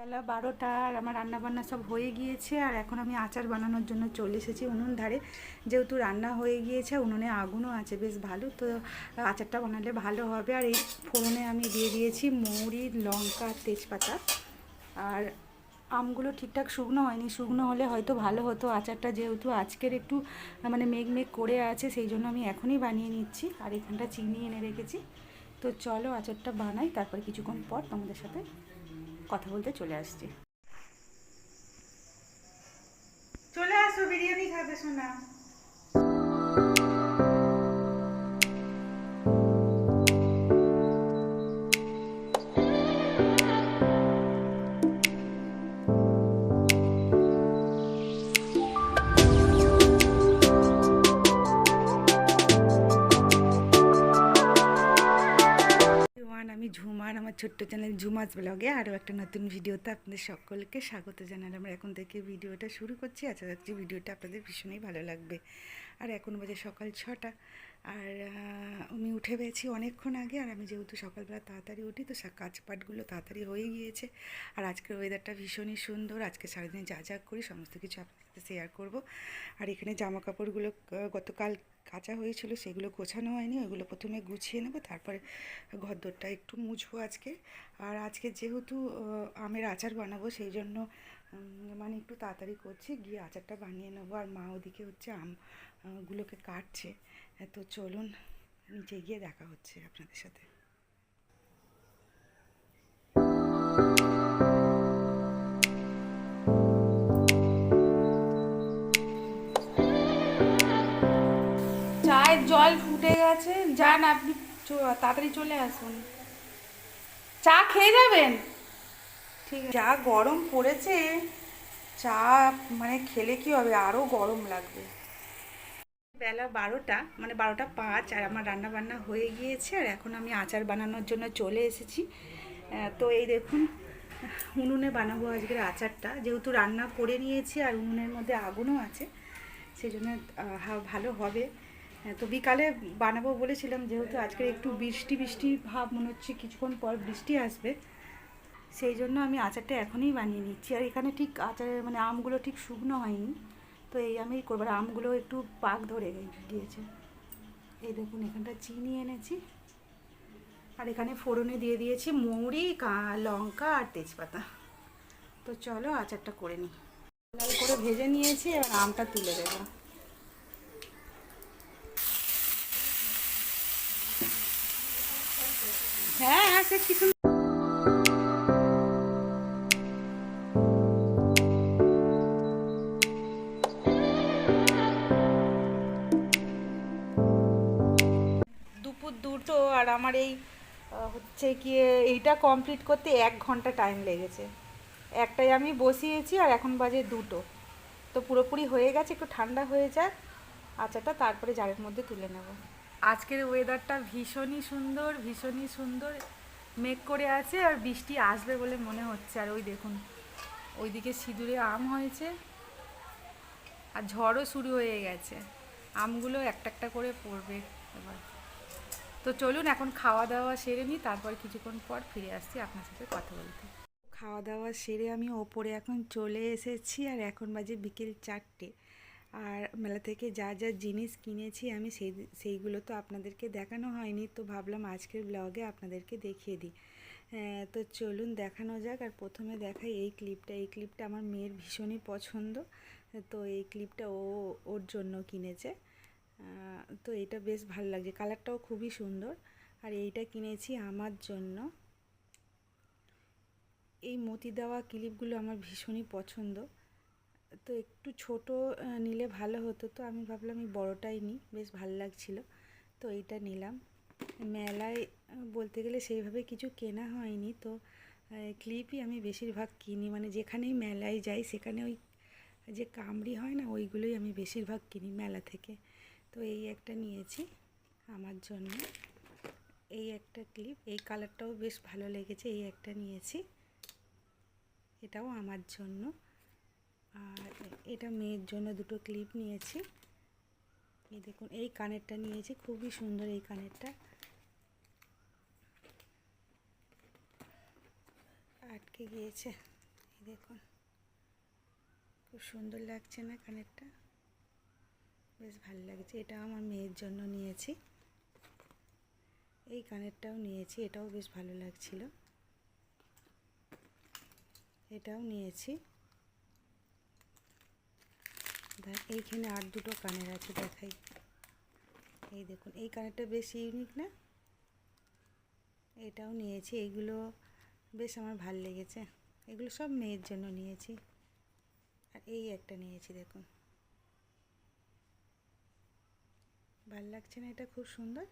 বেলা বারোটা আর আমার রান্না বান্না সব হয়ে গিয়েছে আর এখন আমি আচার বানানোর জন্য চলে এসেছি উনুন ধারে। যেহেতু রান্না হয়ে গিয়েছে, উনুনে আগুনও আছে, বেশ ভালো। তো আচারটা বানালে ভালো হবে। আর এই ফোড়নে আমি দিয়ে দিয়েছি মৌরি, লঙ্কা, তেজপাতা। আর আমগুলো ঠিকঠাক শুকনো হয়নি। শুকনো হলে হয়তো ভালো হতো। আচারটা যেহেতু আজকের একটু মানে মেঘ মেঘ করে আছে, সেই জন্য আমি এখনই বানিয়ে নিচ্ছি। আর এখানটা চিনি এনে রেখেছি। তো চলো আচারটা বানাই, তারপর কিছুক্ষণ পর তোমাদের সাথে কথা বলতে চলে আসছি। চলে আসো বিরিয়ানি খাবে শোনা ছোট্ট চ্যানেল জুমাজ ব্লগে আরও একটা নতুন ভিডিওতে আপনাদের সকলকে স্বাগত জানালাম। আমরা এখন থেকে ভিডিওটা শুরু করছি। আশা রাখছি ভিডিওটা আপনাদের ভীষণই ভালো লাগবে। আর এখন বাজে সকাল ছটা। আর আমি উঠে পেয়েছি অনেকক্ষণ আগে আর আমি যেহেতু সকালবেলা তাড়াতাড়ি উঠি, তো সা- কাজ তাড়াতাড়ি হয়ে গিয়েছে। আর আজকের ওয়েদারটা ভীষণই সুন্দর। আজকে সারাদিন যা যা করি সমস্ত কিছু আপনাদের সাথে শেয়ার করব। আর এখানে জামা কাপড়গুলো গতকাল কাঁচা হয়েছিল, সেগুলো গোছানো হয়নি। ওইগুলো প্রথমে গুছিয়ে নেব, তারপরে ঘরদোরটা একটু মুছবো আজকে। আর আজকে যেহেতু আমের আচার বানাবো, সেই জন্য মানে একটু তাড়াতাড়ি করছি গিয়ে আচারটা বানিয়ে নেব। আর মা ওদিকে হচ্ছে আম আহ, গুলোকে কাটছে। তো চলুন নিচে গিয়ে দেখা হচ্ছে আপনাদের সাথে। চায়ের জল ফুটে গেছে। যান আপনি তাড়াতাড়ি চলে আসুন। চা খেয়ে যাবেন? ঠিক যা গরম পড়েছে, চা মানে খেলে কি হবে? আরও গরম লাগবে। বেলা বারোটা মানে বারোটা পাঁচ, আর আমার রান্না বান্না হয়ে গিয়েছে, আর এখন আমি আচার বানানোর জন্য চলে এসেছি। তো এই দেখুন, উনুনে বানাবো আজকের আচারটা। যেহেতু রান্না করে নিয়েছি, আর উনুনের মধ্যে আগুনও আছে সেই জন্য ভালো হবে। তো বিকালে বানাবো বলেছিলাম, যেহেতু আজকে একটু বৃষ্টি বৃষ্টি ভাব, মনে হচ্ছে কিছুক্ষণ পর বৃষ্টি আসবে। সেই জন্য আমি আচারটা এখনই বানিয়ে নিচ্ছি। আর এখানে ঠিক আচারের মানে আমগুলো ঠিক শুকনো হয়নি। তো এই আমি করব। আর আমগুলো একটু পাক ধরে গিয়েছে এই দেখুন, এখানটা চিনি এনেছি। আর এখানে ফোড়নে দিয়ে দিয়েছি কা- লঙ্কা আর তেজপাতা। তো চলো আচারটা করে নিই। লাল করে ভেজে নিয়েছি, এবার আমটা তুলে দেবো। হ্যাঁ হ্যাঁ সে কিছু দুটো আর আমার এই হচ্ছে কি এইটা কমপ্লিট করতে এক ঘণ্টা টাইম লেগেছে। একটাই আমি বসিয়েছি আর এখন বাজে দুটো। তো পুরোপুরি হয়ে গেছে, একটু ঠান্ডা হয়ে যাক। আচারটা তারপরে জারের মধ্যে তুলে নেব। আজকের ওয়েদারটা ভীষণই সুন্দর ভীষণই সুন্দর। মেঘ করে আছে আর বৃষ্টি আসবে বলে মনে হচ্ছে। আর ওই দেখুন, ওইদিকে সিঁদুরে আম হয়েছে। আর ঝড়ও শুরু হয়ে গেছে। আমগুলো একটা একটা করে পড়বে এবার। তো চলুন এখন খাওয়া দাওয়া সেরে নিই, তারপর কিছুক্ষণ পর ফিরে আসছি আপনার সাথে কথা বলতে। খাওয়া দাওয়া সেরে আমি ওপরে এখন চলে এসেছি আর এখন বাজে বিকেল চারটে। আর মেলা থেকে যা যা জিনিস কিনেছি আমি সেই, সেইগুলো তো আপনাদেরকে দেখানো হয়নি, তো ভাবলাম আজকের ব্লগে আপনাদেরকে দেখিয়ে দিই। তো চলুন দেখানো যাক, আর প্রথমে দেখাই এই ক্লিপটা। এই ক্লিপটা আমার মেয়ের ভীষণই পছন্দ, তো এই ক্লিপটা ও, ওর জন্য কিনেছে। তো এটা বেশ ভালো লাগছে। কালারটাও খুবই সুন্দর। আর এইটা কিনেছি আমার জন্য। এই মতি দেওয়া ক্লিপগুলো আমার ভীষণই পছন্দ। তো একটু ছোট নিলে ভালো হতো। তো আমি ভাবলাম এই বড়টাই নিই। বেশ ভালো লাগছিল। তো এইটা নিলাম। মেলায় বলতে গেলে সেইভাবে কিছু কেনা হয়নি। তো ক্লিপই আমি বেশিরভাগ কিনি। মানে যেখানেই মেলায় যাই, সেখানে ওই যে কামড়ি হয় না, ওইগুলোই আমি বেশিরভাগ কিনি মেলা থেকে। তো এই একটা নিয়েছি আমার জন্য। এই একটা ক্লিপ এই কালারটাও বেশ ভালো লেগেছে, এই একটা নিয়েছি। এটাও আমার জন্য। আর এটা মেয়ের জন্য দুটো ক্লিপ নিয়েছি। এই দেখুন, এই কানেরটা নিয়েছি, খুবই সুন্দর এই কানেরটা। আটকে গিয়েছে, এই দেখুন। খুব সুন্দর লাগছে না কানেরটা? বেশ ভালো লাগছে। এটা আমার মেয়ের জন্য নিয়েছি। এই কানেরটাও নিয়েছি, এটাও বেশ ভালো লাগছিল। এটাও নিয়েছি। এইখানে আর দুটো কানের আছে, দেখাই। এই দেখুন, এই কানেরটা বেশ ইউনিক না? এটাও নিয়েছি এইগুলো বেশ আমার ভালো লেগেছে। এগুলো সব মেয়ের জন্য নিয়েছি। আর এই একটা নিয়েছি, দেখুন। ভালো লাগছে না এটা খুব সুন্দর।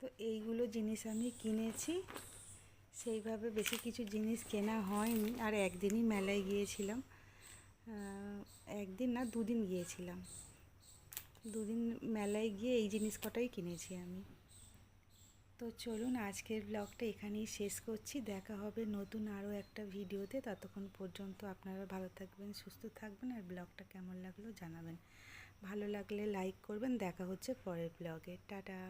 তো এইগুলো জিনিস আমি কিনেছি। সেইভাবে বেশি কিছু জিনিস কেনা হয়নি। আর একদিনই মেলায় গিয়েছিলাম। একদিন না, দুদিন গিয়েছিলাম। দুদিন মেলায় গিয়ে এই জিনিস কটাই কিনেছি আমি। তো চলুন, আজকের ব্লগটা এখানেই শেষ করছি। দেখা হবে নতুন আরও একটা ভিডিওতে। ততক্ষণ পর্যন্ত আপনারা ভালো থাকবেন, সুস্থ থাকবেন, আর ব্লগটা কেমন লাগল জানাবেন। ভালো লাগলে লাইক করবেন। দেখা হচ্ছে পরের ব্লগে টাটা।